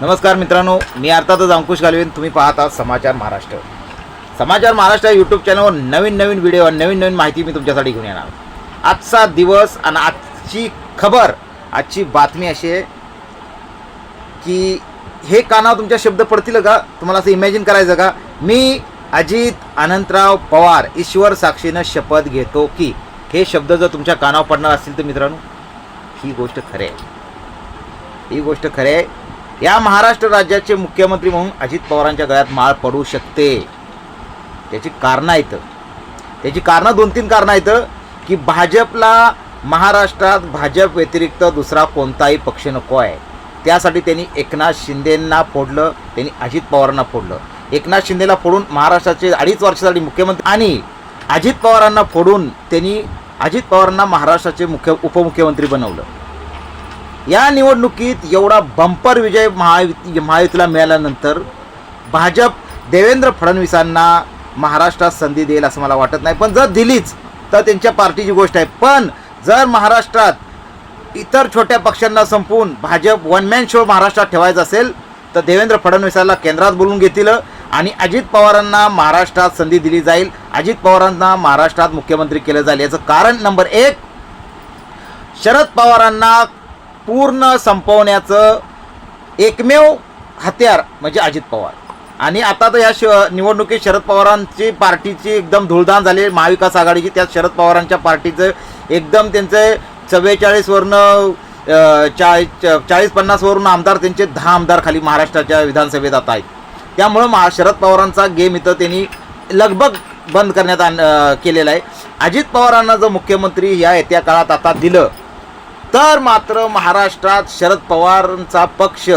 नमस्कार मित्रांनो मी अर्थातच अंकुश गालवेन तुम्ही पाहत आहात समाचार महाराष्ट्र. समाचार महाराष्ट्र यूट्यूब चॅनलवर नवीन नवीन व्हिडिओ नवीन नवीन माहिती मी तुमच्यासाठी घेऊन येणार. आजचा दिवस आणि आजची खबर आजची बातमी अशी आहे की हे कानावर तुमच्या शब्द पडतील का? तुम्हाला असं इमॅजिन करायचं का? मी अजित अनंतराव पवार ईश्वर साक्षीनं शपथ घेतो की हे शब्द जर तुमच्या कानावर पडणार असतील तर मित्रांनो ही गोष्ट खरे आहे. ही गोष्ट खरे आहे. या महाराष्ट्र राज्याचे मुख्यमंत्री म्हणून अजित पवारांच्या गळ्यात माळ पडू शकते. त्याची कारणं आहेत. त्याची कारणं दोन तीन कारणं आहेत की भाजपला महाराष्ट्रात भाजप व्यतिरिक्त दुसरा कोणताही पक्ष नको आहे. त्यासाठी त्यांनी एकनाथ शिंदेंना फोडलं त्यांनी अजित पवारांना फोडलं. एकनाथ शिंदेला फोडून महाराष्ट्राचे अडीच वर्षासाठी मुख्यमंत्री आणि अजित पवारांना फोडून त्यांनी अजित पवारांना महाराष्ट्राचे मुख्य उपमुख्यमंत्री बनवलं. या निवडणुकीत एवढा बंपर विजय महायुती महायुतीला मिळाल्यानंतर भाजप देवेंद्र फडणवीसांना महाराष्ट्रात संधी देईल असं मला वाटत नाही. पण जर दिलीच तर त्यांच्या पार्टीची गोष्ट आहे. पण जर महाराष्ट्रात इतर छोट्या पक्षांना संपवून भाजप वन मॅन शो महाराष्ट्रात ठेवायचा असेल तर देवेंद्र फडणवीसाला केंद्रात बोलून घेतील आणि अजित पवारांना महाराष्ट्रात संधी दिली जाईल. अजित पवारांना महाराष्ट्रात मुख्यमंत्री केलं जाईल. याचं कारण नंबर एक शरद पवारांना पूर्ण संपवण्याचं एकमेव हत्यार म्हणजे अजित पवार. आणि आता तर या श निवडणुकीत शरद पवारांची पार्टीची एकदम धुळधाण झाली. महाविकास आघाडीची त्यात शरद पवारांच्या पार्टीचं एकदम त्यांचे चव्वेचाळीसवरनं चाळीस चाळीस पन्नासवरून आमदार त्यांचे दहा आमदार खाली महाराष्ट्राच्या विधानसभेत आता आहेत. त्यामुळं महा शरद पवारांचा गेम इथं त्यांनी लगभग बंद करण्यात आण केलेला आहे. अजित पवारांना जर मुख्यमंत्री या येत्या काळात आता दिलं तर मात्र महाराष्ट्रात शरद पवारांचा पक्ष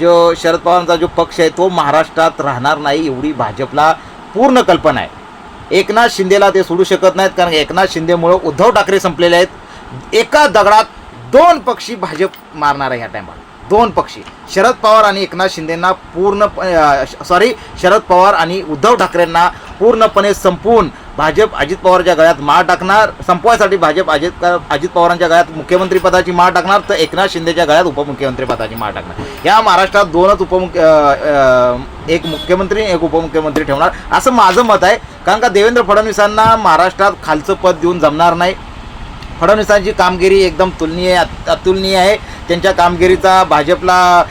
जो शरद पवारांचा जो पक्ष आहे तो महाराष्ट्रात राहणार नाही एवढी भाजपला पूर्ण कल्पना आहे. एकनाथ शिंदेला ते सोडू शकत नाहीत कारण एकनाथ शिंदेमुळं उद्धव ठाकरे संपलेले आहेत. एका दगडात दोन पक्षी भाजप मारणार आहे ह्या टायमाला दोन पक्षी. शरद पवार आणि एकनाथ शिंदेंना पूर्ण सॉरी शरद पवार आणि उद्धव ठाकरेंना पूर्णपणे संपवून भाजप अजित पवारच्या गळ्यात माळ टाकणार संपवायसाठी भाजप अजित अजित पवारांच्या गळ्यात मुख्यमंत्री पदाची माळ टाकणार तर एकनाथ शिंदेच्या गळ्यात उपमुख्यमंत्री पदाची माळ टाकणार. या महाराष्ट्रात दोनच उपमुख्य एक मुख्यमंत्री एक उपमुख्यमंत्री ठेवणार. असं माझं मत आहे. कारण का देवेंद्र फडणवीसांना महाराष्ट्रात खालचं पद देऊन जमणार नाही. फडणवीसांची कामगिरी एकदम तुलनीय अतुलनीय आहे. त्यांच्या कामगिरीचा भाजपला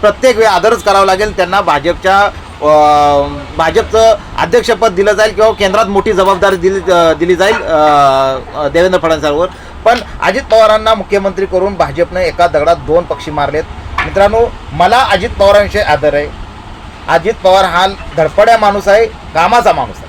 प्रत्येक वेळी आदरच करावा लागेल. त्यांना भाजपच्या भाजपचं अध्यक्षपद दिलं जाईल किंवा केंद्रात मोठी जबाबदारी दिली दिली जाईल देवेंद्र फडणवीसांवर. पण अजित पवारांना मुख्यमंत्री करून भाजपनं एका दगडात दोन पक्षी मारलेत. मित्रांनो मला अजित पवारांविषयी आदर आहे. अजित पवार हा धडपड्या माणूस आहे कामाचा माणूस आहे.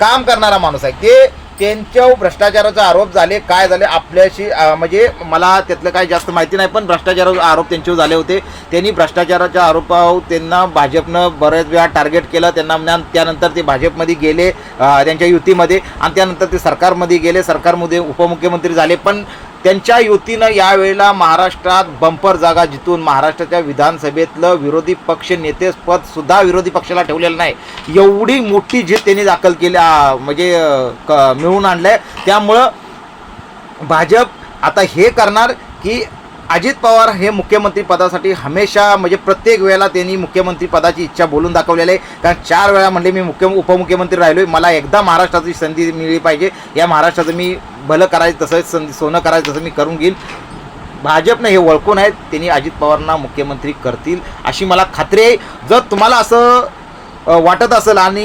काम करणारा माणूस आहे. ते त्यांच्यावर भ्रष्टाचाराचा आरोप झाले काय झाले आपल्याशी म्हणजे मला त्यातलं काय जास्त माहिती नाही पण भ्रष्टाचाराचा आरोप त्यांच्यावर झाले होते. त्यांनी भ्रष्टाचाराच्या आरोपावर त्यांना भाजपनं बऱ्याच वेळा टार्गेट केलं. त्यांना त्यानंतर ते भाजपमध्ये गेले त्यांच्या युतीमध्ये आणि त्यानंतर ते सरकारमध्ये गेले. सरकारमध्ये उपमुख्यमंत्री झाले. पण त्यांच्या युतीनं यावेळेला महाराष्ट्रात बंपर जागा जितून महाराष्ट्राच्या विधानसभेतलं विरोधी पक्ष नेतेपद सुद्धा विरोधी पक्षाला ठेवलेलं नाही. एवढी मोठी जीत त्यांनी दाखल केली म्हणजे क- मिळवून आणलंय. त्यामुळं भाजप आता हे करणार की अजित पवार हे मुख्यमंत्री पदासाठी हमेशा म्हणजे प्रत्येक वेळेला त्यांनी मुख्यमंत्री पदाची इच्छा बोलून दाखवलेली आहे. कारण चार वेळा म्हणले मी मुख्य उपमुख्यमंत्री राहिलो मला एकदा महाराष्ट्राची संधी मिळली पाहिजे. या महाराष्ट्राचं मी भलं करायचं तसंच संधी सोनं करायचं तसं मी करून घेईन भाजपनं हे ओळखून आहेत. त्यांनी अजित पवारांना मुख्यमंत्री करतील अशी मला खात्री आहे. जर तुम्हाला असं वाटत असेल आणि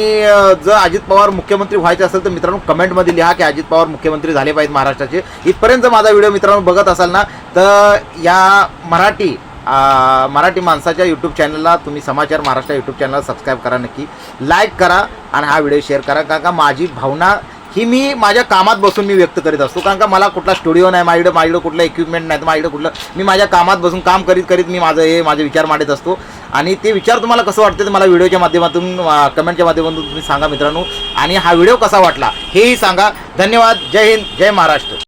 जर अजित पवार मुख्यमंत्री व्हायचे असेल तर मित्रांनो कमेंटमध्ये लिहा की अजित पवार मुख्यमंत्री झाले पाहिजेत महाराष्ट्राचे. इथपर्यंत जर माझा व्हिडिओ मित्रांनो बघत असाल ना तर या मराठी मराठी माणसाच्या यूट्यूब चॅनलला तुम्ही समाचार महाराष्ट्र यूट्यूब चॅनलला सबस्क्राईब करा नक्की. लाईक करा आणि हा व्हिडिओ शेअर करा. कारण का माझी भावना ही मी माझ्या कामात बसून मी व्यक्त करीत असतो. कारण का मला कुठला स्टुडिओ नाही माझ्याकडे माझ्याकडे कुठलं इक्विपमेंट नाही तर माझ्याकडे कुठलं मी माझ्या कामात बसून काम करीत करीत मी माझं हे माझे विचार मांडत असतो. आणि ते विचार तुम्हाला कसं वाटतं ते मला व्हिडिओच्या माध्यमातून कमेंटच्या माध्यमातून तुम्ही सांगा मित्रांनो. आणि हा व्हिडिओ कसा वाटला हेही सांगा. धन्यवाद. जय हिंद. जय महाराष्ट्र.